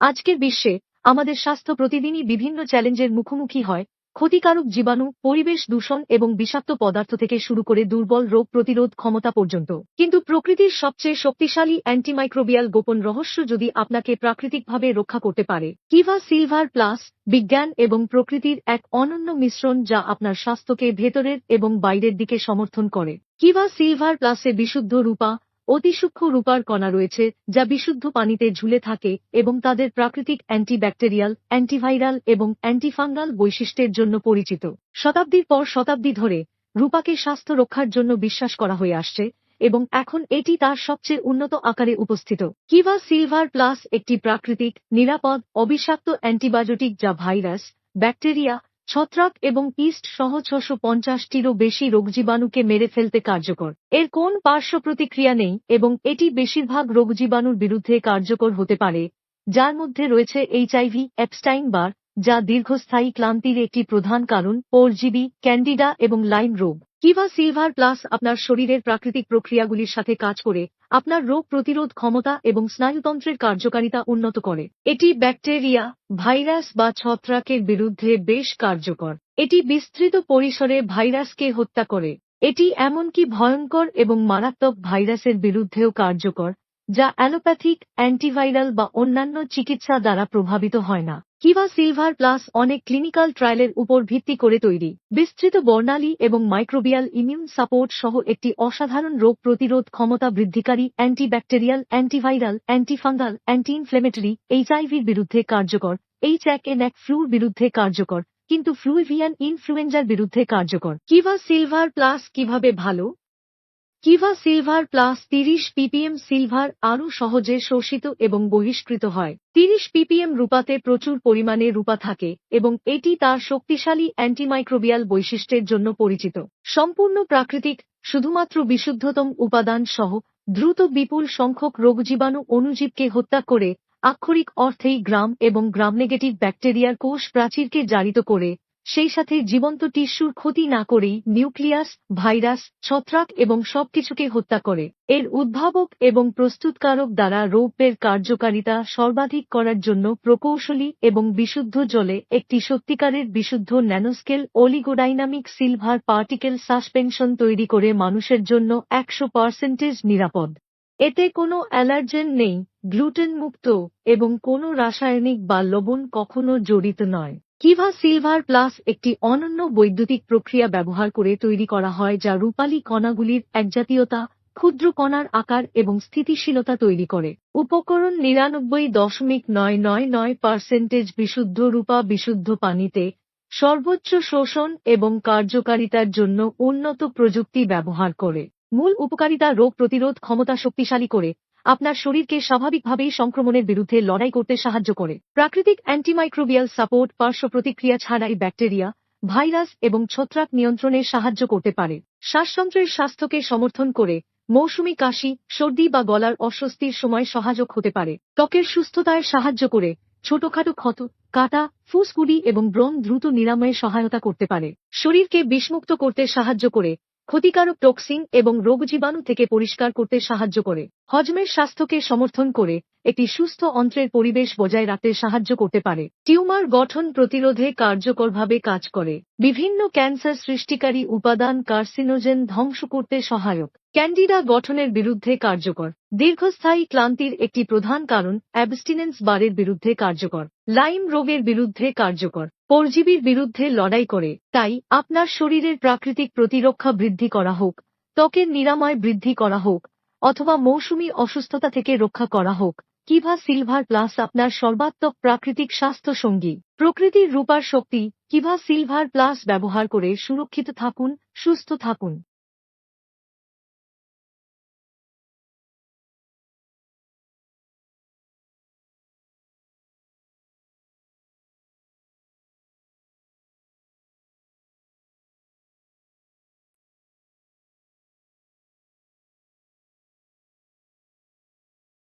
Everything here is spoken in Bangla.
আজকের বিশ্বে আমাদের স্বাস্থ্য প্রতিদিনই বিভিন্ন চ্যালেঞ্জের মুখোমুখি হয়। ক্ষতিকারক জীবাণু, পরিবেশ দূষণ এবং বিষাক্ত পদার্থ থেকে শুরু করে দুর্বল রোগ প্রতিরোধ ক্ষমতা পর্যন্ত। কিন্তু প্রকৃতির সবচেয়ে শক্তিশালী অ্যান্টিমাইক্রোবিয়াল গোপন রহস্য যদি আপনাকে প্রাকৃতিকভাবে রক্ষা করতে পারে, কিভা সিলভার প্লাস, বিজ্ঞান এবং প্রকৃতির এক অনন্য মিশ্রণ যা আপনার স্বাস্থ্যকে ভেতরের এবং বাইরের দিকে সমর্থন করে। কিভা সিলভার প্লাসে বিশুদ্ধ রূপা অতিসূক্ষ্ম রূপার কণা রয়েছে, যা বিশুদ্ধ পানিতে ঝুলে থাকে এবং তাদের প্রাকৃতিক অ্যান্টিব্যাকটেরিয়াল, অ্যান্টিভাইরাল এবং অ্যান্টিফাঙ্গাল বৈশিষ্ট্যের জন্য পরিচিত। শতাব্দীর পর শতাব্দী ধরে রূপাকে স্বাস্থ্য রক্ষার জন্য বিশ্বাস করা হয়ে আসছে এবং এখন এটি তার সবচেয়ে উন্নত আকারে উপস্থিত। কিভা সিলভার প্লাস একটি প্রাকৃতিক, নিরাপদ, অবিষাক্ত অ্যান্টিবায়োটিক যা ভাইরাস, ব্যাকটেরিয়া ছত্রাক এবং ইস্ট সহ ছশো পঞ্চাশটিরও বেশি রোগজীবাণুকে মেরে ফেলতে কার্যকর। এর কোন পার্শ্ব প্রতিক্রিয়া নেই এবং এটি বেশিরভাগ রোগজীবাণুর বিরুদ্ধে কার্যকর হতে পারে, যার মধ্যে রয়েছে এইচআইভি অ্যাপস্টাইন বার, যা দীর্ঘস্থায়ী ক্লান্তির একটি প্রধান কারণ পরজীবী ক্যান্ডিডা এবং লাইম রোগ। কিভা সিলভার প্লাস আপনার শরীরের প্রাকৃতিক প্রক্রিয়াগুলির সাথে কাজ করে, আপনার রোগ প্রতিরোধ ক্ষমতা এবং স্নায়ুতন্ত্রের কার্যকারিতা উন্নত করে। এটি ব্যাকটেরিয়া, ভাইরাস বা ছত্রাকের বিরুদ্ধে বেশ কার্যকর। এটি বিস্তৃত পরিসরে ভাইরাসকে হত্যা করে। এটি এমনকি ভয়ঙ্কর এবং মারাত্মক ভাইরাসের বিরুদ্ধেও কার্যকর। যা অ্যালোপ্যাথিক, অ্যান্টিভাইরাল বা অন্যান্য চিকিৎসা দ্বারা প্রভাবিত হয় না। কিভা সিলভার প্লাস অনেক ক্লিনিক্যাল ট্রায়ালের উপর ভিত্তি করে তৈরি। বিস্তৃত বর্ণালী এবং মাইক্রোবিয়াল ইমিউন সাপোর্ট সহ একটি অসাধারণ রোগ প্রতিরোধ ক্ষমতা বৃদ্ধিকারী antibacterial, antiviral, antifungal anti inflammatory এইচআইভির বিরুদ্ধে কার্যকর, এইচ এক এন এক ফ্লুর বিরুদ্ধে কার্যকর, কিন্তু ফ্লুইভিয়ান ইনফ্লুয়েঞ্জার বিরুদ্ধে কার্যকর। কিভা সিলভার প্লাস কীভাবে ভালো? কিভা সিলভার প্লাস তিরিশ পিপিএম সিলভার আরও সহজে শোষিত এবং বহিষ্কৃত হয়। তিরিশ পিপিএম রূপাতে প্রচুর পরিমাণে রূপা থাকে এবং এটি তার শক্তিশালী অ্যান্টিমাইক্রোবিয়াল বৈশিষ্ট্যের জন্য পরিচিত। সম্পূর্ণ প্রাকৃতিক, শুধুমাত্র বিশুদ্ধতম উপাদান সহ দ্রুত বিপুল সংখ্যক রোগজীবাণু অণুজীবকে হত্যা করে আক্ষরিক অর্থেই গ্রাম এবং গ্রাম নেগেটিভ ব্যাকটেরিয়ার কোষ প্রাচীরকে জারিত করে। সেই সাথে জীবন্ত টিস্যুর ক্ষতি না করেই নিউক্লিয়াস, ভাইরাস, ছত্রাক এবং সবকিছুকে হত্যা করে। এর উদ্ভাবক এবং প্রস্তুতকারক দ্বারা রৌপ্যের কার্যকারিতা সর্বাধিক করার জন্য প্রকৌশলী এবং বিশুদ্ধ জলে একটি সত্যিকারের বিশুদ্ধ nanoscale oligodynamic silver particle suspension তৈরি করে মানুষের জন্য একশো পার্সেন্টেজ নিরাপদ। এতে কোনো অ্যালার্জেন নেই গ্লুটেন মুক্ত এবং কোনো রাসায়নিক বা লবণ কখনো জড়িত নয়। কিভা সিলভার প্লাস একটি অনন্য বৈদ্যুতিক প্রক্রিয়া ব্যবহার করে তৈরি করা হয় যা রূপালী কণাগুলির একজাতীয়তা, ক্ষুদ্র কণার আকার এবং স্থিতিশীলতা তৈরি করে। উপকরণ নিরানব্বই দশমিক নয় নয় নয় পার্সেন্টেজ বিশুদ্ধ রূপা বিশুদ্ধ পানিতে, সর্বোচ্চ শোষণ এবং কার্যকারিতার জন্য উন্নত প্রযুক্তি ব্যবহার করে। মূল উপকারিতা রোগ প্রতিরোধ ক্ষমতা শক্তিশালী করে। আপনার শরীরকে স্বাভাবিকভাবেই সংক্রমণের বিরুদ্ধে লড়াই করতে সাহায্য করে। প্রাকৃতিক অ্যান্টিমাইক্রোবিয়াল সাপোর্ট পার্শ্ব প্রতিক্রিয়া ছাড়াই ব্যাকটেরিয়া, ভাইরাস এবং ছত্রাক নিয়ন্ত্রণে সাহায্য করতে পারে। শ্বাসতন্ত্রের স্বাস্থ্যকে সমর্থন করে মৌসুমি কাশি, সর্দি বা গলার অস্বস্তির সময় সহায়ক হতে পারে। ত্বকের সুস্থতায় সাহায্য করে ছোটখাটো ক্ষত, কাটা, ফুসকুড়ি এবং ব্রণ দ্রুত নিরাময়ে সহায়তা করতে পারে। শরীরকে বিষমুক্ত করতে সাহায্য করে ক্ষতিকারক টক্সিন এবং রোগজীবাণু থেকে পরিষ্কার করতে সাহায্য করে। হজমের স্বাস্থ্যকে সমর্থন করে একটি সুস্থ অন্ত্রের পরিবেশ বজায় রাখতে সাহায্য করতে পারে। টিউমার গঠন প্রতিরোধে কার্যকরভাবে কাজ করে। বিভিন্ন ক্যান্সার সৃষ্টিকারী উপাদান কার্সিনোজেন ধ্বংস করতে সহায়ক। ক্যান্ডিডা গঠনের বিরুদ্ধে কার্যকর। দীর্ঘস্থায়ী ক্লান্তির একটি প্রধান কারণ অ্যাবস্টিনেন্স বারের বিরুদ্ধে কার্যকর। লাইম রোগের বিরুদ্ধে কার্যকর। পরজীবীর বিরুদ্ধে লড়াই করে, তাই আপনার শরীরের প্রাকৃতিক প্রতিরক্ষা বৃদ্ধি করা হোক, ত্বকের নিরাময় বৃদ্ধি করা হোক, অথবা মৌসুমি অসুস্থতা থেকে রক্ষা করা হোক, কিভা সিলভার প্লাস আপনার সর্বাত্মক প্রাকৃতিক স্বাস্থ্য সঙ্গী। প্রকৃতির রূপার শক্তি, কিভা সিলভার প্লাস ব্যবহার করে সুরক্ষিত থাকুন, সুস্থ থাকুন।